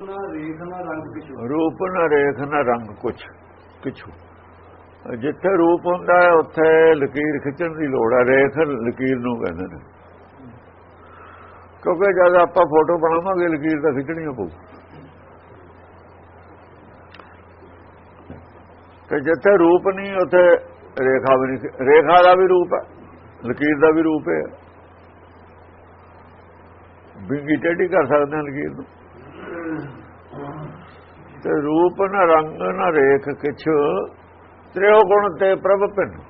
ਨਾ ਰੇਖ ਨਾ ਰੰਗ ਕਿਛੂ ਰੂਪ, ਨਾ ਰੇਖ ਨਾ ਰੰਗ ਕੁਛ ਕਿਛੂ ਜਿੱਥੇ ਰੂਪ ਹੁੰਦਾ ਹੈ, ਉੱਥੇ ਲਕੀਰ ਖਿੱਚਣ ਦੀ ਲੋੜ ਹੈ। ਰੇਖ ਲਕੀਰ ਨੂੰ ਕਹਿੰਦੇ ਨੇ। ਕਿਉਂਕਿ ਜਦ ਆਪਾਂ ਫੋਟੋ ਬਣਾਵਾਂਗੇ, ਲਕੀਰ ਤਾਂ ਖਿੱਚਣੀ ਪਊ। ਤੇ ਜਿੱਥੇ ਰੂਪ ਨਹੀਂ, ਉੱਥੇ ਰੇਖਾ ਵੀ ਨਹੀਂ ਰੇਖਾ ਦਾ ਵੀ ਰੂਪ ਹੈ, ਲਕੀਰ ਦਾ ਵੀ ਰੂਪ ਹੈ। ਬਿੰਗੀ ਟੇਢੀ ਕਰ ਸਕਦੇ ਹਾਂ ਲਕੀਰ ਨੂੰ। ਤੇ ਰੂਪ ਨਾ ਰੰਗ ਨਾ ਰੇਖ ਕਿਛ ਤ੍ਰਿਓ ਗੁਣ ਤੇ ਪ੍ਰਭ ਭਿੰਨ।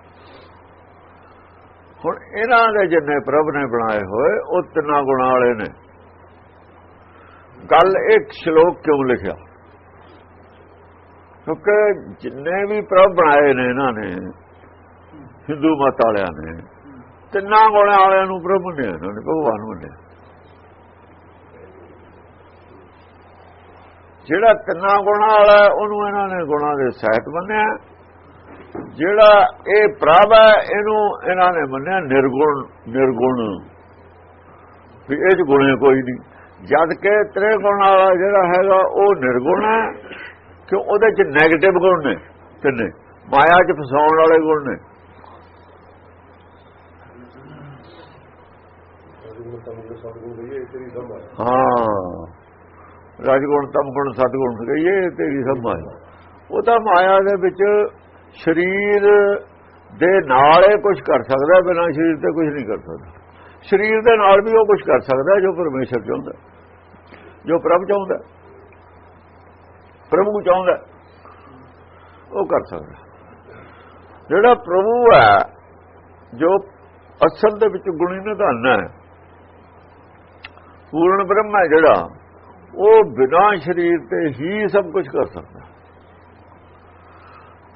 ਹੁਣ ਇਹਨਾਂ ਦੇ ਜਿੰਨੇ ਪ੍ਰਭ ਨੇ ਬਣਾਏ ਹੋਏ ਉਹ ਤਿੰਨਾਂ ਗੁਣਾਂ ਵਾਲੇ ਨੇ। ਗੱਲ ਇੱਕ ਸ਼ਲੋਕ ਕਿਉਂ ਲਿਖਿਆ? ਕਿਉਂਕਿ ਜਿੰਨੇ ਵੀ ਪ੍ਰਭ ਬਣਾਏ ਨੇ ਇਹਨਾਂ ਨੇ, ਹਿੰਦੂ ਮਤ ਵਾਲਿਆਂ ਨੇ, ਤਿੰਨਾਂ ਗੁਣਾਂ ਵਾਲਿਆਂ ਨੂੰ ਪ੍ਰਭ ਮੰਨਿਆ, ਇਹਨਾਂ ਨੇ, ਭਗਵਾਨ ਮੰਨਿਆ। ਜਿਹੜਾ ਤਿੰਨਾਂ ਗੁਣਾਂ ਵਾਲਾ ਉਹਨੂੰ ਇਹਨਾਂ ਨੇ ਗੁਣਾਂ ਦੇ ਸਹਿਤ ਮੰਨਿਆ। ਜਿਹੜਾ ਇਹ ਪ੍ਰਭ ਹੈ, ਇਹਨੂੰ ਇਹਨਾਂ ਨੇ ਮੰਨਿਆ ਨਿਰਗੁਣ ਨਿਰਗੁਣ। ਵੀ ਇਹ ਚ ਗੁਣੇ ਕੋਈ ਨਹੀਂ। ਜਦ ਕਿ ਤ੍ਰੇ ਗੁਣ ਵਾਲਾ ਜਿਹੜਾ ਹੈਗਾ, ਉਹ ਨਿਰਗੁਣ ਹੈ ਕਿ ਉਹਦੇ ਚ ਨੈਗੇਟਿਵ ਗੁਣ ਨੇ ਤਿੰਨੇ। ਮਾਇਆ ਚ ਫਸਾਉਣ ਵਾਲੇ ਗੁਣ ਨੇ। ਹਾਂ। ਰਾਜਗੁਣ ਤਮਗੁਣ ਸਤਗੁਣ ਕਹੀਏ ਤੇਰੀ ਸਭ ਮਾਇਆ। ਉਹ ਤਾਂ ਮਾਇਆ ਦੇ ਵਿੱਚ ਸਰੀਰ ਦੇ ਨਾਲ ਇਹ ਕੁਝ ਕਰ ਸਕਦਾ, ਬਿਨਾਂ ਸਰੀਰ ਤੇ ਕੁਝ ਨਹੀਂ ਕਰ ਸਕਦਾ। ਸਰੀਰ ਦੇ ਨਾਲ ਵੀ ਉਹ ਕੁਝ ਕਰ ਸਕਦਾ, ਜੋ ਪਰਮੇਸ਼ਰ ਚਾਹੁੰਦਾ। ਜੋ ਪ੍ਰਭ ਚਾਹੁੰਦਾ। ਪ੍ਰਭੂ ਚਾਹੁੰਦਾ। ਉਹ ਕਰ ਸਕਦਾ। ਜਿਹੜਾ ਪ੍ਰਭੂ ਹੈ, ਜੋ ਅਸਲ ਦੇ ਵਿੱਚ ਗੁਣੀ ਨਿਧਾਨ ਹੈ, ਪੂਰਨ ਬ੍ਰਹਮ ਹੈ ਜਿਹੜਾ ਉਹ ਬਿਨਾਂ ਸਰੀਰ ਤੇ ਹੀ ਸਭ ਕੁਝ ਕਰ ਸਕਦਾ।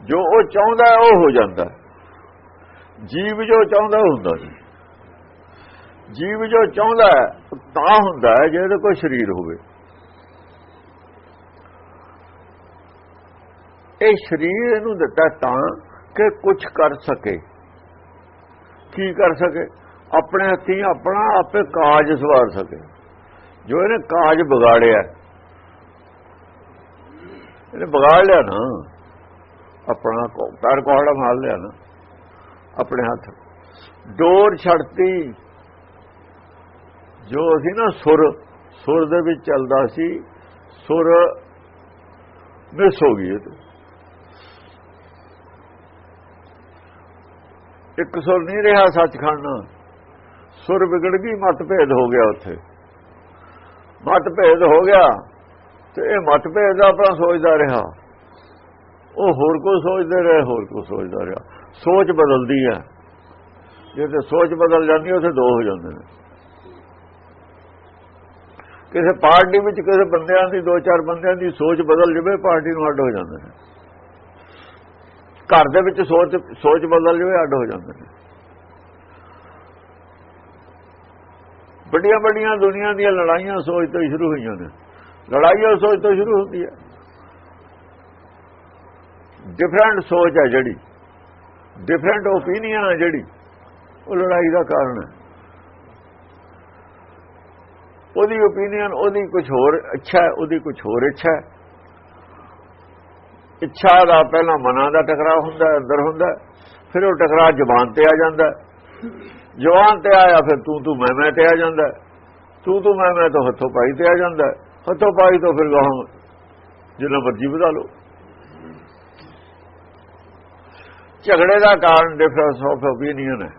ਜੋ ਉਹ ਚਾਹੁੰਦਾ ਉਹ ਹੋ ਜਾਂਦਾ। ਜੀਵ ਜੋ ਚਾਹੁੰਦਾ, ਉਹ ਹੁੰਦਾ ਨਹੀਂ। ਜੀਵ ਜੋ ਚਾਹੁੰਦਾ ਤਾਂ ਹੁੰਦਾ ਹੈ, ਜੇ ਇਹਦੇ ਕੋਲ ਸਰੀਰ ਹੋਵੇ। ਇਹ ਸਰੀਰ ਇਹਨੂੰ ਦਿੱਤਾ ਤਾਂ ਕਿ ਕੁਝ ਕਰ ਸਕੇ। ਕੀ ਕਰ ਸਕੇ? ਆਪਣੇ ਹੱਥੀਂ ਆਪਣਾ ਆਪੇ ਕਾਜ ਸਵਾਰ ਸਕੇ। ਜੋ ਇਹਨੇ ਕਾਜ ਵਿਗਾੜਿਆ ਇਹਨੇ ਵਿਗਾੜ ਲਿਆ ਨਾ। ਆਪਣਾ ਪੈਰ ਕੋਹੜਾ ਮਾਰ ਲਿਆ ਨਾ। ਆਪਣੇ ਹੱਥ। ਡੋਰ ਛੱਡਤੀ। ਜੋ ਅਸੀਂ ਨਾ ਸੁਰ ਸੁਰ ਦੇ ਵਿੱਚ ਚੱਲਦਾ ਸੀ। ਸੁਰ ਮਿਸ ਹੋ ਗਈ ਇਹ ਇੱਕ ਸੁਰ ਨਹੀਂ ਰਿਹਾ ਸੱਚਖੰਡ। ਸੁਰ ਵਿਗੜ ਗਈ, ਮਤਭੇਦ ਹੋ ਗਿਆ ਉੱਥੇ। ਮਤਭੇਦ ਹੋ ਗਿਆ ਤੇ ਇਹ ਮਤਭੇਦ ਦਾ ਆਪਣਾ ਸੋਚਦਾ ਰਿਹਾ। ਉਹ ਹੋਰ ਕੋ ਸੋਚਦੇ ਰਹੇ, ਹੋਰ ਕੋ ਸੋਚਦਾ ਰਿਹਾ। ਸੋਚ ਬਦਲਦੀ ਹੈ। ਜੇ ਤੇ ਸੋਚ ਬਦਲ ਜਾਂਦੀ ਉਥੇ ਦੋ ਹੋ ਜਾਂਦੇ ਨੇ। ਕਿਸੇ ਪਾਰਟੀ ਵਿੱਚ ਕਿਸੇ ਬੰਦਿਆਂ ਦੀ, ਦੋ ਚਾਰ ਬੰਦਿਆਂ ਦੀ ਸੋਚ ਬਦਲ ਜਵੇ, ਪਾਰਟੀ ਨੂੰ ਅੱਡ ਹੋ ਜਾਂਦੇ ਨੇ। ਘਰ ਦੇ ਵਿੱਚ ਸੋਚ ਸੋਚ ਬਦਲ ਜਵੇ, ਅੱਡ ਹੋ ਜਾਂਦੇ ਨੇ। ਵੱਡੀਆਂ ਵੱਡੀਆਂ ਦੁਨੀਆ ਦੀਆਂ ਲੜਾਈਆਂ ਸੋਚ ਤੋਂ ਹੀ ਸ਼ੁਰੂ ਹੋਈਆਂ ਨੇ। ਲੜਾਈਆਂ ਸੋਚ ਤੋਂ ਸ਼ੁਰੂ ਹੁੰਦੀ ਹੈ। ਡਿਫਰੈਂਟ ਸੋਚ ਹੈ ਜਿਹੜੀ। ਡਿਫਰੈਂਟ ਓਪੀਨੀਅਨ ਹੈ ਜਿਹੜੀ। ਉਹ ਲੜਾਈ ਦਾ ਕਾਰਨ ਹੈ। ਉਹਦੀ ਓਪੀਨੀਅਨ ਉਹਦੀ ਕੁਝ ਹੋਰ ਅੱਛਾ ਹੈ, ਉਹਦੀ ਕੁਝ ਹੋਰ ਇੱਛਾ ਹੈ। ਇੱਛਾ ਦਾ ਪਹਿਲਾਂ ਮਨਾਂ ਦਾ ਟਕਰਾਅ ਹੁੰਦਾ, ਅੰਦਰ ਹੁੰਦਾ ਫਿਰ ਉਹ ਟਕਰਾਅ ਜ਼ਬਾਨ ਤੇ ਆ ਜਾਂਦਾ ਜਵਾਨ ਤੇ ਆਇਆ, ਫਿਰ ਤੂੰ ਤੂੰ ਮੈਂ ਮੈਂ ਤੇ ਆ ਜਾਂਦਾ। ਤੂੰ ਤੂੰ ਮੈਂ ਮੈਂ ਤਾਂ ਹੱਥੋਂ ਪਾਈ ਤੇ ਆ ਜਾਂਦਾ। ਹੱਥੋਂ ਪਾਈ ਤੋਂ ਫਿਰ ਗਾਹਾਂ ਜਿੰਨਾ ਮਰਜ਼ੀ ਵਧਾ ਲਓ। ਝਗੜੇ ਦਾ ਕਾਰਨ ਡਿਫਰੈਂਸ ਆਫ ਓਪੀਨੀਅਨ ਹੈ।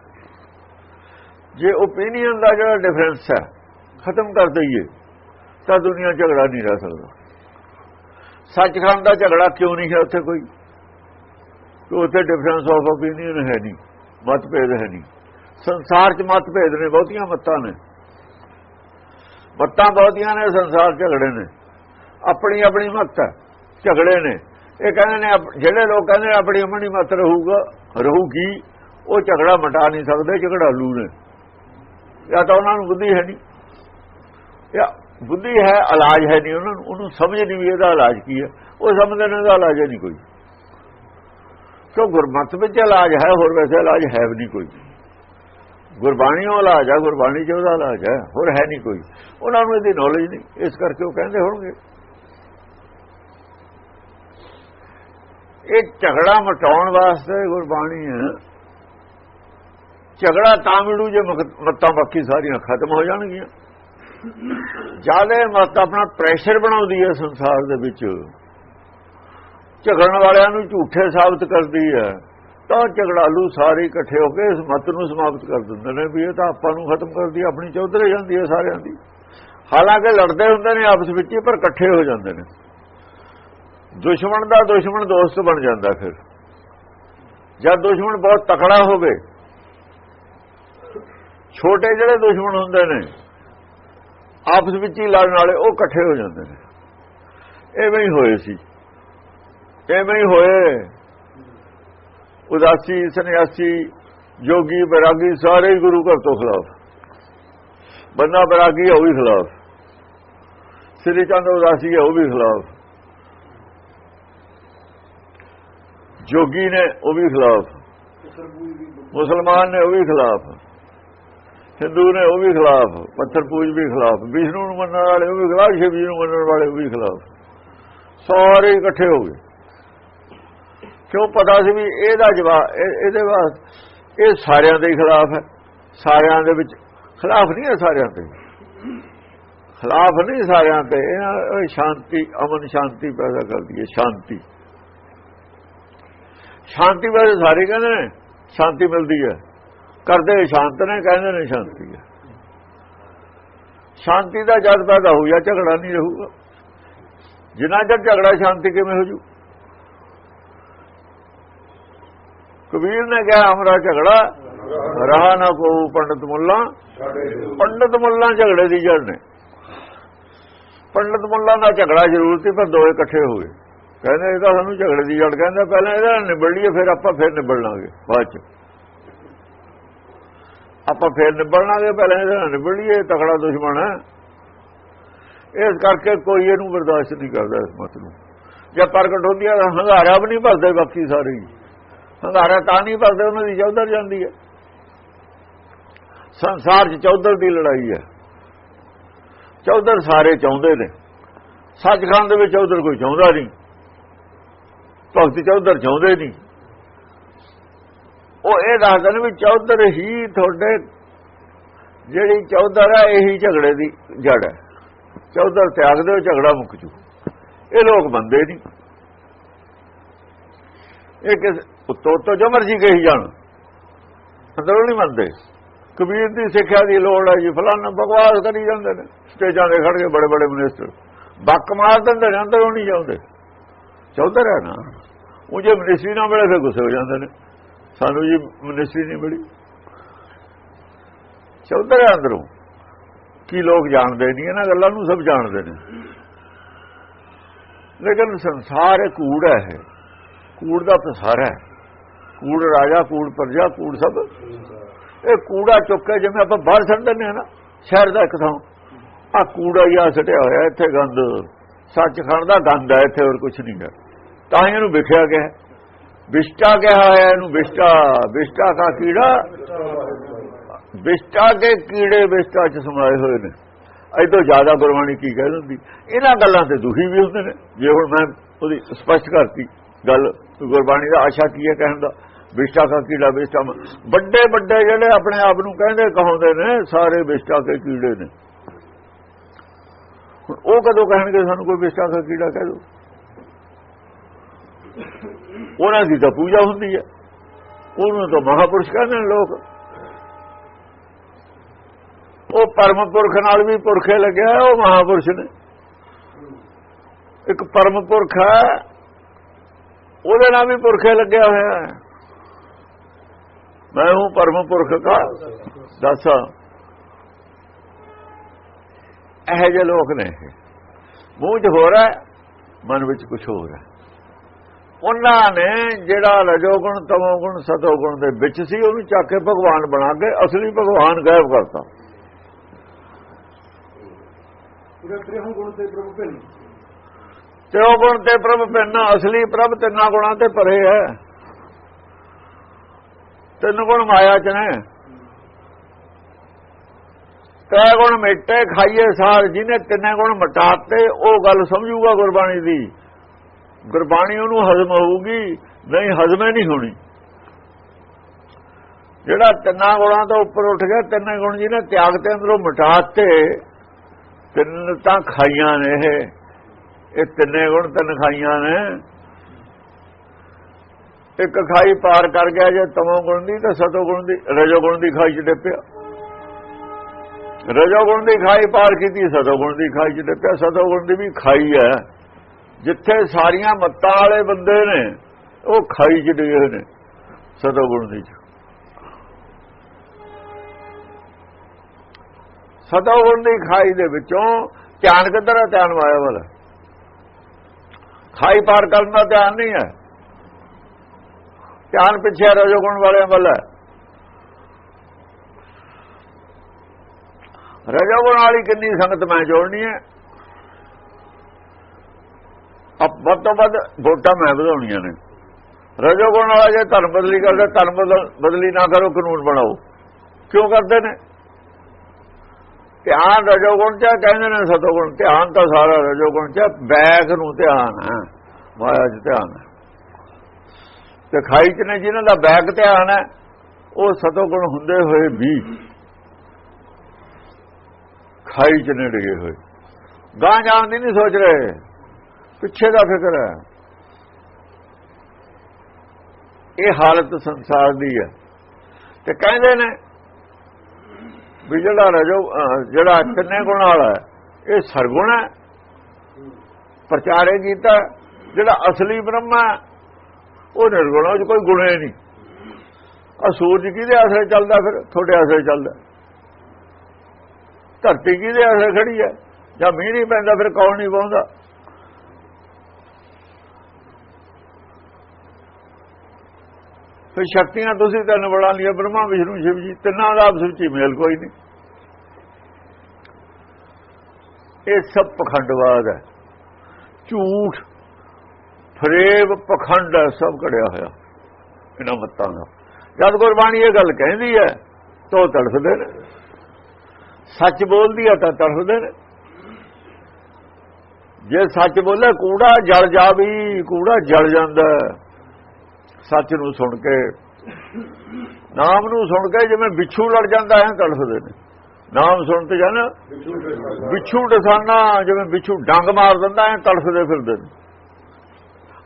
ਜੇ ਓਪੀਨੀਅਨ ਦਾ ਜਿਹੜਾ ਡਿਫਰੈਂਸ ਹੈ, ਖਤਮ ਕਰ ਦਈਏ, ਤਾਂ ਦੁਨੀਆ ਝਗੜਾ ਨਹੀਂ ਰਹਿ ਸਕਦਾ। ਸੱਚਖੰਡ ਦਾ ਝਗੜਾ ਕਿਉਂ ਨਹੀਂ ਹੈ ਉੱਥੇ ਕੋਈ? ਉੱਥੇ ਡਿਫਰੈਂਸ ਆਫ ਓਪੀਨੀਅਨ ਹੈ ਨਹੀਂ, ਮਤਭੇਦ ਹੈ ਨਹੀਂ। ਸੰਸਾਰ 'ਚ ਮਤਭੇਦ ਨੇ, ਬਹੁਤੀਆਂ ਮੱਤਾਂ ਨੇ। ਮੱਤਾਂ ਬਹੁਤੀਆਂ ਨੇ, ਸੰਸਾਰ ਝਗੜੇ ਨੇ। ਆਪਣੀ ਆਪਣੀ ਮੱਤ ਹੈ ਝਗੜੇ ਨੇ। ਇਹ ਕਹਿੰਦੇ ਨੇ ਜਿਹੜੇ ਲੋਕ ਕਹਿੰਦੇ ਨੇ, ਆਪਣੀ ਆਪਣੀ ਮਤ ਰਹੂਗਾ, ਰਹੂਗੀ, ਉਹ ਝਗੜਾ ਮਟਾ ਨਹੀਂ ਸਕਦੇ ਝਗੜਾਲੂ ਨੇ। ਜਾਂ ਤਾਂ ਉਹਨਾਂ ਨੂੰ ਬੁੱਧੀ ਹੈ ਨਹੀਂ। ਜਾਂ ਬੁੱਧੀ ਹੈ, ਇਲਾਜ ਹੈ ਨਹੀਂ ਉਹਨਾਂ ਨੂੰ, ਉਹਨੂੰ ਸਮਝ ਨਹੀਂ ਵੀ ਇਹਦਾ ਇਲਾਜ ਕੀ ਹੈ। ਉਹ ਸਮਝਦੇ ਨੇ, ਇਹਦਾ ਇਲਾਜ ਨਹੀਂ ਕੋਈ। ਸੋ ਗੁਰਮਤਿ ਵਿੱਚ ਇਲਾਜ ਹੈ, ਹੋਰ ਵੈਸੇ ਇਲਾਜ ਹੈ ਵੀ ਨਹੀਂ ਕੋਈ। ਗੁਰਬਾਣੀ ਉਹ ਲਾਜ ਆ, ਗੁਰਬਾਣੀ ਚ ਉਹਦਾ ਲਾਜ ਹੈ ਹੋਰ ਹੈ ਨਹੀਂ ਕੋਈ। ਉਹਨਾਂ ਨੂੰ ਇਹਦੀ ਨੌਲੇਜ ਨਹੀਂ, ਇਸ ਕਰਕੇ ਉਹ ਕਹਿੰਦੇ ਹੋਣਗੇ। ਇਹ ਝਗੜਾ ਮਟਾਉਣ ਵਾਸਤੇ ਗੁਰਬਾਣੀ ਹੈ। ਝਗੜਾ ਤਾਂ ਮਿਲੂ ਜੇ ਮਤਾਂ ਬਾਕੀ ਸਾਰੀਆਂ ਖਤਮ ਹੋ ਜਾਣਗੀਆਂ। ਜ਼ਿਆਦਾ ਮਤ ਆਪਣਾ ਪ੍ਰੈਸ਼ਰ ਬਣਾਉਂਦੀ ਹੈ ਸੰਸਾਰ ਦੇ ਵਿੱਚ। ਝਗੜਨ ਵਾਲਿਆਂ ਨੂੰ ਝੂਠੇ ਸਾਬਤ ਕਰਦੀ ਹੈ। ਤਾਂ ਝਗੜਾਲੂ ਸਾਰੇ ਇਕੱਠੇ ਹੋ ਕੇ ਇਸ ਮਤ ਨੂੰ ਸਮਾਪਤ ਕਰ ਦਿੰਦੇ ਨੇ ਵੀ ਇਹ ਤਾਂ ਆਪਾਂ ਨੂੰ ਖਤਮ ਕਰਦੀ, ਆਪਣੀ ਚੌਧਰੇ ਜਾਂਦੀ ਹੈ ਸਾਰਿਆਂ ਦੀ। ਹਾਲਾਂਕਿ ਲੜਦੇ ਹੁੰਦੇ ਨੇ ਆਪਸ ਵਿੱਚ ਹੀ, ਪਰ ਇਕੱਠੇ ਹੋ ਜਾਂਦੇ ਨੇ। ਦੁਸ਼ਮਣ ਦਾ ਦੁਸ਼ਮਣ ਦੋਸਤ ਬਣ ਜਾਂਦਾ ਫਿਰ। ਜਦ ਦੁਸ਼ਮਣ ਬਹੁਤ ਤਕੜਾ ਹੋਵੇ, ਛੋਟੇ ਜਿਹੜੇ ਦੁਸ਼ਮਣ ਹੁੰਦੇ ਨੇ, ਆਪਸ ਵਿੱਚ ਹੀ ਲੜਨ ਵਾਲੇ ਉਹ ਇਕੱਠੇ ਹੋ ਜਾਂਦੇ ਨੇ। ਐਵੇਂ ਹੀ ਹੋਏ ਸੀ। ਐਵੇਂ ਹੀ ਹੋਏ। ਉਦਾਸੀ, ਸੰਨਿਆਸੀ, ਜੋਗੀ ਬੈਰਾਗੀ ਸਾਰੇ ਹੀ ਗੁਰੂ ਘਰ ਤੋਂ ਖਿਲਾਫ। ਬੰਦਾ ਬੈਰਾਗੀ ਹੈ, ਉਹ ਵੀ ਖਿਲਾਫ। ਸ੍ਰੀ ਚੰਦ ਉਦਾਸੀ ਹੈ, ਉਹ ਵੀ ਖਿਲਾਫ। ਜੋਗੀ ਨੇ, ਉਹ ਵੀ ਖਿਲਾਫ। ਮੁਸਲਮਾਨ ਨੇ, ਉਹ ਵੀ ਖਿਲਾਫ। ਹਿੰਦੂ ਨੇ, ਉਹ ਵੀ ਖਿਲਾਫ। ਪੱਥਰ ਪੂਜ ਵੀ ਖਿਲਾਫ। ਵਿਸ਼ਨੂੰ ਨੂੰ ਮੰਨਣ ਵਾਲੇ ਉਹ ਵੀ ਖਿਲਾਫ ਸ਼ਿਵ ਜੀ ਨੂੰ ਮੰਨਣ ਵਾਲੇ ਉਹ ਵੀ ਖਿਲਾਫ। ਸਾਰੇ ਇਕੱਠੇ ਹੋ ਗਏ। ਕਿਉਂ ਪਤਾ ਸੀ ਵੀ ਇਹਦਾ ਜਵਾਬ ਇਹਦੇ ਵਾਸਤੇ? ਇਹ ਸਾਰਿਆਂ ਦੇ ਹੀ ਖਿਲਾਫ ਹੈ। ਸਾਰਿਆਂ ਦੇ ਵਿੱਚ ਖਿਲਾਫ ਨਹੀਂ ਹੈ ਸਾਰਿਆਂ ਦੇ। ਖਿਲਾਫ ਨਹੀਂ ਸਾਰਿਆਂ ਤੇ ਇਹ ਸ਼ਾਂਤੀ, ਅਮਨ ਸ਼ਾਂਤੀ ਪੈਦਾ ਕਰਦੀ ਹੈ, ਸ਼ਾਂਤੀ। ਸ਼ਾਂਤੀ ਬਾਰੇ ਸਾਰੇ ਕਹਿੰਦੇ ਨੇ, ਸ਼ਾਂਤੀ ਮਿਲਦੀ ਹੈ। ਕਰਦੇ ਸ਼ਾਂਤ ਨੇ, ਕਹਿੰਦੇ ਨੇ ਸ਼ਾਂਤੀ ਹੈ। ਸ਼ਾਂਤੀ ਦਾ ਜਦ ਪੈਦਾ ਹੋ ਝਗੜਾ ਨਹੀਂ ਰਹੂਗਾ। ਜਿੰਨਾ ਚਿਰ ਝਗੜਾ ਸ਼ਾਂਤੀ ਕਿਵੇਂ ਹੋ ਜੂ ਕਬੀਰ ਨੇ ਕਿਹਾ ਹਮਰਾ ਝਗੜਾ, ਰਹਾ ਨਾ ਕੋ ਪੰਡਤ ਮੁੱਲਾ। ਪੰਡਤ ਮੁੱਲਾ ਝਗੜੇ ਦੀ ਜੜ ਨੇ। ਪੰਡਤ ਮੁੱਲਾ ਦਾ ਝਗੜਾ ਜ਼ਰੂਰ ਸੀ, ਪਰ ਦੋਏ ਇਕੱਠੇ ਹੋ ਗਏ ਕਹਿੰਦੇ ਇਹ ਤਾਂ ਸਾਨੂੰ ਝਗੜੇ ਦੀ ਜੜ ਕਹਿੰਦਾ ਪਹਿਲਾਂ ਇਹਦਾ ਨਾਲ ਨਿਬੜ ਲਈਏ ਫਿਰ ਆਪਾਂ ਫਿਰ ਨਿਬੜ ਲਾਂਗੇ ਬਾਅਦ ਚ। ਆਪਾਂ ਫਿਰ ਨਿਬੜ ਲਾਂਗੇ ਪਹਿਲਾਂ ਇਹਦਾ ਨਾਲ ਨਿਬੜ ਲਈਏ ਤਕੜਾ ਦੁਸ਼ਮਣ ਹੈ। ਇਸ ਕਰਕੇ ਕੋਈ ਇਹਨੂੰ ਬਰਦਾਸ਼ਤ ਨਹੀਂ ਕਰਦਾ ਇਸ ਮਤ ਨੂੰ। ਜੇ ਪ੍ਰਗਟ ਹੁੰਦੀ ਹੈ ਤਾਂ ਹੰਗਾਰਾ ਵੀ ਨਹੀਂ ਭਰਦੇ ਬਾਕੀ ਸਾਰੇ ਹੀ। ਹੰਗਾਰਾ ਤਾਂ ਨਹੀਂ ਭਰਦੇ, ਉਹਨਾਂ ਦੀ ਚੌਧਰ ਜਾਂਦੀ ਹੈ। ਸੰਸਾਰ 'ਚ ਚੌਧਰ ਦੀ ਲੜਾਈ ਹੈ। ਚੌਧਰ ਸਾਰੇ ਚਾਹੁੰਦੇ ਨੇ। ਸੱਚਖੰਡ ਦੇ ਵਿੱਚ ਚੌਧਰ ਕੋਈ ਚਾਹੁੰਦਾ ਨਹੀਂ। ਭਗਤ ਚੌਧਰ ਚਾਹੁੰਦੇ ਨਹੀਂ। ਉਹ ਇਹ ਦੱਸਦੇ ਨੇ ਵੀ ਚੌਧਰ ਹੀ ਤੁਹਾਡੇ, ਜਿਹੜੀ ਚੌਧਰ ਹੈ, ਇਹੀ ਝਗੜੇ ਦੀ ਜੜ ਹੈ। ਚੌਧਰ ਤਿਆਗ ਦਿਓ, ਝਗੜਾ ਮੁੱਕ ਜੂ। ਇਹ ਲੋਕ ਮੰਨਦੇ ਨਹੀਂ। ਇਹ ਕਿਸ ਉੱਤੋਂ ਉੱਤੋਂ ਜੋ ਮਰਜ਼ੀ ਕਹੀ ਜਾਣ। ਅੰਦਰੋਂ ਨਹੀਂ ਮੰਨਦੇ। ਕਬੀਰ ਦੀ ਸਿੱਖਿਆ ਦੀ ਲੋੜ ਹੈ ਜੀ ਫਲਾਣਾ ਬਕਵਾਸ ਕਰੀ ਜਾਂਦੇ ਨੇ। ਸਟੇਜਾਂ ਦੇ ਖੜ ਕੇ ਬੜੇ ਬੜੇ ਮਿਨਿਸਟਰ ਬੱਕ ਮਾਰ ਦਿੰਦੇ ਨੇ, ਅੰਦਰੋਂ ਨਹੀਂ ਜਾਂਦੇ। ਚੌਧਰ ਹੈ ਨਾ। ਉਹ ਜੇ ਮਿਨਿਸਟਰੀ ਨਾ ਮਿਲੇ, ਫਿਰ ਗੁੱਸੇ ਹੋ ਜਾਂਦੇ ਨੇ। ਸਾਨੂੰ ਜੀ ਮਿਨਿਸਟਰੀ ਨਹੀਂ ਮਿਲੀ। ਚੌਧਰ ਹੈ ਅੰਦਰੋਂ। ਕੀ ਲੋਕ ਜਾਣਦੇ ਨਹੀਂ, ਇਹਨਾਂ ਗੱਲਾਂ ਨੂੰ ਸਭ ਜਾਣਦੇ ਨੇ। ਲੇਕਿਨ ਸੰਸਾਰ ਇਹ ਕੂੜ ਹੈ ਇਹ। ਕੂੜ ਦਾ ਪਸਾਰਾ ਹੈ। ਕੂੜ ਰਾਜਾ, ਕੂੜ ਪ੍ਰਜਾ, ਕੂੜ ਸਭ। ਇਹ ਕੂੜਾ ਚੁੱਕ ਕੇ ਜਿਵੇਂ ਆਪਾਂ ਬਾਹਰ ਛੱਡ ਦਿੰਦੇ ਆ ਨਾ, ਸ਼ਹਿਰ ਦਾ ਇੱਕ ਥਾਂ। ਆ ਕੂੜਾ ਹੀ ਆ ਸਟਿਆ ਹੋਇਆ ਇੱਥੇ ਗੰਦ। ਸੱਚਖੰਡ ਦਾ ਗੰਦ ਹੈ ਇੱਥੇ ਹੋਰ ਕੁਝ ਨਹੀਂ ਹੈ। ਤਾਂ ਹੀ ਇਹਨੂੰ ਵਿਖਿਆ ਗਿਆ। ਹੈ। ਵਿਸ਼ਟਾ ਕਿਹਾ ਹੋਇਆ ਇਹਨੂੰ? ਵਿਸ਼ਟਾ। ਵਿਸ਼ਟਾ ਦਾ ਕੀੜਾ? ਵਿਸ਼ਟਾ ਦੇ ਕੀੜੇ ਵਿਸ਼ਟਾ ਚ ਸਮਾਏ ਹੋਏ ਨੇ। ਇਹ ਤੋਂ ਜ਼ਿਆਦਾ ਗੁਰਬਾਣੀ ਕੀ ਕਹਿ ਦਿੰਦੀ? ਇਹਨਾਂ ਗੱਲਾਂ ਤੇ ਦੁਖੀ ਵੀ ਹੁੰਦੇ ਨੇ। ਜੇ ਹੁਣ ਮੈਂ ਉਹਦੀ ਸਪਸ਼ਟ ਕਰਤੀ ਗੱਲ, ਗੁਰਬਾਣੀ ਦਾ ਆਸ਼ਾ ਕੀ ਹੈ ਕਹਿਣ ਦਾ? ਵਿਸ਼ਟਾ ਦਾ ਕੀੜਾ ਵਿਸ਼ਟਾ ਵੱਡੇ ਵੱਡੇ ਜਿਹੜੇ ਆਪਣੇ ਆਪ ਨੂੰ ਕਹਿੰਦੇ ਕਹਾਉਂਦੇ ਨੇ, ਸਾਰੇ ਵਿਸ਼ਟਾ ਦੇ ਕੀੜੇ ਨੇ। ਹੁਣ ਉਹ ਕਦੋਂ ਕਹਿਣਗੇ ਸਾਨੂੰ ਕੋਈ ਵਿਸ਼ਟਾ ਦਾ ਕੀੜਾ ਕਹਿ ਦੋ? ਉਹਨਾਂ ਦੀ ਤਾਂ ਪੂਜਾ ਹੁੰਦੀ ਹੈ। ਉਹਨੂੰ ਤਾਂ ਮਹਾਪੁਰਸ਼ ਕਹਿੰਦੇ ਨੇ ਲੋਕ। ਉਹ ਪਰਮ ਪੁਰਖ ਨਾਲ ਵੀ ਪੁਰਖੇ ਲੱਗਿਆ ਉਹ ਮਹਾਪੁਰਸ਼ ਨੇ। ਇੱਕ ਪਰਮ ਪੁਰਖ ਹੈ, ਉਹਦੇ ਨਾਲ ਵੀ ਪੁਰਖੇ ਲੱਗਿਆ ਹੋਇਆ ਹੈ। ਮੈਂ ਹੂੰ ਪਰਮ ਪੁਰਖ ਦਾ ਦੱਸ। ਇਹ ਜਿਹੇ ਲੋਕ ਨੇ। ਮੂੰਹ 'ਚ ਹੋ ਰਿਹਾ ਮਨ ਵਿੱਚ ਕੁਝ ਹੋ। ਰਿਹਾ। ਉਹਨਾਂ ਨੇ ਜਿਹੜਾ ਰਜੋਗੁਣ ਤਮੋਗੁਣ ਸਤੋਗੁਣ ਦੇ ਵਿੱਚ ਸੀ ਉਹਨੂੰ ਚੱਕ ਕੇ ਭਗਵਾਨ ਬਣਾ ਕੇ ਅਸਲੀ ਭਗਵਾਨ ਗਾਇਬ ਕਰਤਾ। ਗੁਣ ਤੇ ਉਹ ਗੁਣ ਤੇ ਪ੍ਰਭ ਪੈਨਾ ਅਸਲੀ ਪ੍ਰਭ ਤਿੰਨਾਂ ਗੁਣਾਂ ਤੇ ਭਰੇ ਹੈ। ਤਿੰਨ ਗੁਣ ਮਾਇਆ ਚ ਨੇ? ਤੈ ਗੁਣ ਮਿਟੇ ਖਾਈਏ ਸਾਰ, ਜਿਹਨੇ ਤਿੰਨੇ ਗੁਣ ਮਟਾਤੇ, ਉਹ ਗੱਲ ਸਮਝੂਗਾ ਗੁਰਬਾਣੀ ਦੀ। ਗੁਰਬਾਣੀ ਉਹਨੂੰ ਹਜ਼ਮ ਹੋਊਗੀ, ਨਹੀਂ ਹਜ਼ਮੇ ਨਹੀਂ ਹੋਣੀ। ਜਿਹੜਾ ਤਿੰਨਾਂ ਗੁਣਾਂ ਤੋਂ ਉੱਪਰ ਉੱਠ ਗਿਆ, ਤਿੰਨੇ ਗੁਣ ਜਿਹਨੇ ਤਿਆਗ ਤੇ ਅੰਦਰੋਂ ਮਟਾਤੇ, ਤਿੰਨ ਤਾਂ ਖਾਈਆਂ ਨੇ ਇਹ। ਇਹ ਤਿੰਨੇ ਗੁਣ ਤਿੰਨ ਖਾਈਆਂ ਨੇ। ਇੱਕ ਖਾਈ ਪਾਰ ਕਰ ਗਿਆ ਜੇ ਤਮੋ ਗੁਣ ਦੀ ਤਾਂ ਸਤੋ ਗੁਣ ਦੀ, ਰਜੋ ਗੁਣ ਦੀ ਖਾਈ ਚ ਡਿੱਪਿਆ। ਰਜੋ ਗੁਣ ਦੀ ਖਾਈ ਪਾਰ ਕੀਤੀ, ਸਤੋ ਗੁਣ ਦੀ ਖਾਈ ਚ ਡਿੱਪਿਆ। ਸਤੋ ਗੁਣ ਦੀ ਵੀ ਖਾਈ ਹੈ। ਜਿੱਥੇ ਸਾਰੀਆਂ ਮੱਤਾਂ ਵਾਲੇ ਬੰਦੇ ਨੇ, ਉਹ ਖਾਈ ਚ ਡਿੱਗੇ ਨੇ, ਸਤੋ ਗੁਣ ਦੀ ਚ। ਸਤੋ ਗੁਣ ਦੀ ਖਾਈ ਦੇ ਵਿੱਚੋਂ ਧਿਆਨ ਕਿੱਧਰ ਹੈ ਧਿਆਨ ਮਾਇਆ ਵਾਲਾ। ਖਾਈ ਪਾਰ ਕਰਨ ਦਾ ਧਿਆਨ ਨਹੀਂ ਹੈ। ਧਿਆਨ ਪਿੱਛੇ ਰਜੋ ਗੁਣ ਵਾਲਿਆਂ ਵੱਲ ਹੈ ਰਜੋ ਗੁਣ ਵਾਲੀ ਕਿੰਨੀ ਸੰਗਤ ਮੈਂ ਜੋੜਨੀ ਹੈ ਅਬ ਵੱਧ ਤੋਂ ਵੱਧ ਵੋਟਾਂ ਮੈਂ ਵਧਾਉਣੀਆਂ ਨੇ ਰਜੋ ਗੁਣ ਵਾਲਾ ਜੇ ਧਰਮ ਬਦਲੀ ਕਰਦਾ ਧਰਮ ਬਦਲ- ਬਦਲੀ ਨਾ ਕਰੋ ਕਾਨੂੰਨ ਬਣਾਓ ਕਿਉਂ ਕਰਦੇ ਨੇ ਧਿਆਨ ਰਜੋ ਗੁਣ ਚ ਹੈ, ਕਹਿੰਦੇ ਨੇ ਸਤੋ ਗੁਣ ਧਿਆਨ ਤਾਂ ਸਾਰਾ ਰਜੋ ਗੁਣ ਚ ਹੈ, ਬੈਕ ਨੂੰ ਧਿਆਨ ਹੈ ਮਾਇਆ ਚ ਧਿਆਨ ਹੈ ਤੇ ਖਾਈ ਚ ਨੇ ਜਿਨ੍ਹਾਂ ਦਾ ਬੈਕ ਧਿਆਨ ਹੈ, ਉਹ ਸਤੋਗੁਣ ਹੁੰਦੇ ਹੋਏ ਵੀ ਖਾਈ ਚ ਨੇ ਡਿਗੇ ਹੋਏ। ਗਾਂ ਜਾਣ ਦੀ ਨਹੀਂ ਸੋਚ ਰਹੇ, ਪਿੱਛੇ ਦਾ ਫਿਕਰ ਹੈ। ਇਹ ਹਾਲਤ ਸੰਸਾਰ ਦੀ ਹੈ। ਤੇ ਕਹਿੰਦੇ ਨੇ ਵੀ ਜਿਹੜਾ ਰਜੋ ਜਿਹੜਾ ਕਿੰਨੇ ਗੁਣ ਵਾਲਾ ਹੈ, ਇਹ ਸਰਗੁਣ ਹੈ। ਪ੍ਰਚਾਰੇ ਕੀਤਾ ਜਿਹੜਾ ਅਸਲੀ ਬ੍ਰਹਮਾ ਉਹ ਨਿਰਗੁਣ ਉਹ 'ਚ ਕੋਈ ਗੁਣ ਹੀ ਨਹੀਂ। ਆ ਸੂਰਜ ਕਿਹਦੇ ਆਸਰੇ ਚੱਲਦਾ ਫਿਰ? ਤੁਹਾਡੇ ਆਸਰੇ ਚੱਲਦਾ। ਧਰਤੀ ਕਿਹਦੇ ਆਸਰੇ ਖੜੀ ਹੈ? ਜਾਂ ਮੀਂਹ ਨਹੀਂ ਪੈਂਦਾ ਫਿਰ ਕੌਣ ਨਹੀਂ ਪਾਉਂਦਾ ਫਿਰ ਸ਼ਕਤੀਆਂ ਤੁਸੀਂ ਤਿੰਨ ਬਣਾ ਲਿਆ ਬ੍ਰਹਮਾ, ਵਿਸ਼ਨੂੰ, ਸ਼ਿਵ ਜੀ, ਤਿੰਨਾਂ ਦਾ ਆਪਸ ਵਿੱਚ ਮੇਲ ਕੋਈ ਨਹੀਂ। ਇਹ ਸਭ ਪਖੰਡਵਾਦ ਹੈ। ਝੂਠ ਫਰੇਬ ਪਖੰਡ ਸਭ ਕੜਿਆ ਹੋਇਆ। ਇਹਨਾਂ ਮੱਤਾਂ ਦਾ। ਜਦ ਗੁਰਬਾਣੀ ਇਹ ਗੱਲ ਕਹਿੰਦੀ ਹੈ ਤਾਂ ਤੜਫਦੇ ਨੇ। ਸੱਚ ਬੋਲਦੀ ਹੈ ਤਾਂ ਤੜਫਦੇ ਨੇ। ਜੇ ਸੱਚ ਬੋਲੇ ਕੂੜਾ ਜਲ ਜਾਵੀ ਕੂੜਾ ਜਲ ਜਾਂਦਾ। ਸੱਚ ਨੂੰ ਸੁਣ ਕੇ ਨਾਮ ਨੂੰ ਸੁਣ ਕੇ ਜਿਵੇਂ ਵਿਛੂ ਲੜ ਜਾਂਦਾ ਹੈ ਤੜਫਦੇ ਨੇ। ਨਾਮ ਸੁਣ ਤੇ ਜਾਣਾ। ਵਿਛੂ ਡਸਾਨਾ। ਜਿਵੇਂ ਵਿਛੂ ਡੰਗ ਮਾਰ ਦਿੰਦਾ ਹੈ ਤੜਫਦੇ ਫਿਰਦੇ ਨੇ।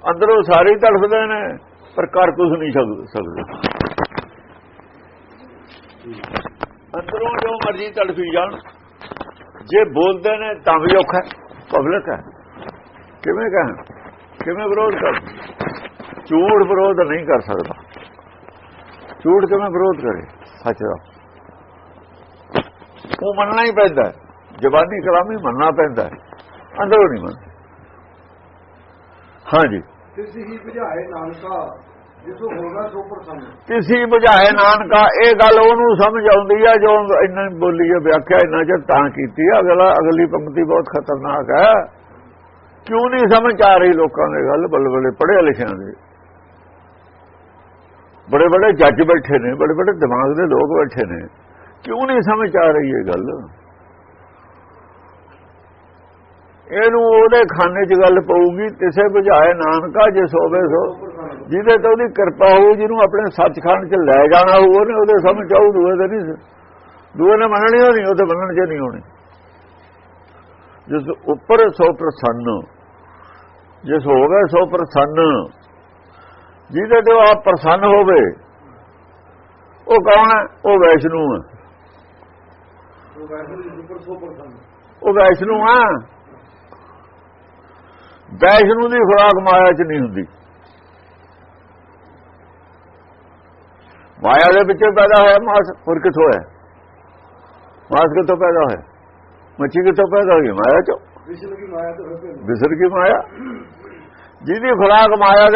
ਅੰਦਰੋਂ ਸਾਰੇ ਹੀ ਤੜਫਦੇ ਨੇ, ਪਰ ਕਰ ਕੁਝ ਨਹੀਂ ਸਕਦੇ। ਅੰਦਰੋਂ ਜੋ ਮਰਜ਼ੀ ਤੜਫੀ ਜਾਣ। ਜੇ ਬੋਲਦੇ ਨੇ ਤਾਂ ਵੀ ਔਖਾ ਪਬਲਿਕ ਹੈ। ਕਿਵੇਂ ਕਹਿਣ? ਕਿਵੇਂ ਵਿਰੋਧ ਕਰ ਝੂਠ ਵਿਰੋਧ ਨਹੀਂ ਕਰ ਸਕਦਾ। ਝੂਠ ਕਿਵੇਂ ਵਿਰੋਧ ਕਰੇ? ਸੱਚ ਦਾ। ਉਹ ਮੰਨਣਾ ਹੀ ਪੈਂਦਾ ਹੈ। ਜ਼ਬਾਨੀ ਕਲਾਮੀ ਮੰਨਣਾ ਪੈਂਦਾ ਅੰਦਰੋਂ ਨਹੀਂ ਮੰਨਦਾ। ਹਾਂਜੀ। ਤਿਸ ਹੀ ਬੁਝਾਏ ਨਾਨਕਾ ਜਿਸੋ ਹੋਗਾ ਸੋ ਪ੍ਰਸੰਨ। ਕਿਸੇ ਬੁਝਾਏ ਨਾਨਕਾ, ਇਹ ਗੱਲ ਉਹਨੂੰ ਸਮਝ ਆਉਂਦੀ ਆ, ਜੋ ਇੰਨਾ ਬੋਲੀ ਹੈ ਵਿਆਖਿਆ ਇੰਨਾ ਚਿਰ ਤਾਂ ਕੀਤੀ ਆ, ਅਗਲਾ ਅਗਲੀ ਪੰਕਤੀ ਬਹੁਤ ਖਤਰਨਾਕ ਹੈ ਕਿਉਂ ਨਹੀਂ ਸਮਝ ਆ ਰਹੀ ਲੋਕਾਂ ਦੇ ਗੱਲ, ਬੱਲੇ ਬੱਲੇ ਪੜ੍ਹੇ ਲਿਖਿਆਂ ਦੇ? ਬੜੇ ਬੜੇ ਜੱਜ ਬੈਠੇ ਨੇ, ਬੜੇ ਬੜੇ ਦਿਮਾਗ ਦੇ ਲੋਕ ਬੈਠੇ ਨੇ। ਕਿਉਂ ਨਹੀਂ ਸਮਝ ਆ ਰਹੀ ਇਹ ਗੱਲ? ਇਹਨੂੰ ਉਹਦੇ ਖਾਨੇ 'ਚ ਗੱਲ ਪਊਗੀ ਕਿਸੇ ਬੁਝਾਏ ਨਾਨਕਾ ਜੇ ਸੋਵੇ ਸੋ। ਜਿਹਦੇ ਤੇ ਉਹਦੀ ਕਿਰਪਾ ਹੋਊ ਜਿਹਨੂੰ ਆਪਣੇ ਸੱਚਖੰਡ 'ਚ ਲੈ ਜਾਣਾ ਹੋਊ ਉਹਨੇ ਉਹਦੇ ਸਮਝ ਆਊ ਦੂਏ ਤੇ ਨਹੀਂ ਦੂਏ ਨੇ ਮੰਨਣੀ ਹੋਣੀ ਉਹ ਤੇ ਮੰਨਣ 'ਚ ਨਹੀਂ ਹੋਣੀ। ਜਿਸ ਉੱਪਰ ਸੋ ਪ੍ਰਸੰਨ ਜਿਸ ਹੋਵੇ ਸੋ ਪ੍ਰਸੰਨ ਜਿਹਦੇ ਤੇ ਆਪ ਪ੍ਰਸੰਨ ਹੋਵੇ ਉਹ ਕੌਣ ਹੈ? ਉਹ ਵੈਸ਼ਨੂ ਹੈ। ਹੀ ਉਹ ਵੈਸ਼ਨੂ ਆ ਵੈਸ਼ਨੂ ਦੀ ਖੁਰਾਕ ਮਾਇਆ 'ਚ ਨਹੀਂ ਹੁੰਦੀ। ਮਾਇਆ ਦੇ ਵਿੱਚੋਂ ਪੈਦਾ ਹੋਇਆ ਮਾਸ ਹੋਰ ਕਿੱਥੋਂ ਹੈ? ਮਾਸ ਕਿੱਥੋਂ ਪੈਦਾ ਹੋਇਆ? ਮੱਛੀ ਕਿੱਥੋਂ ਪੈਦਾ ਹੋਈ? ਮਾਇਆ 'ਚੋਂ। ਵਿਸ਼ਲ ਕੀ ਮਾਇਆ ਤੋਂ ਵਿਸਰ ਕੀ ਮਾਇਆ? ਜਿਹਦੀ ਖੁਰਾਕ ਮਾਇਆ ਦੇ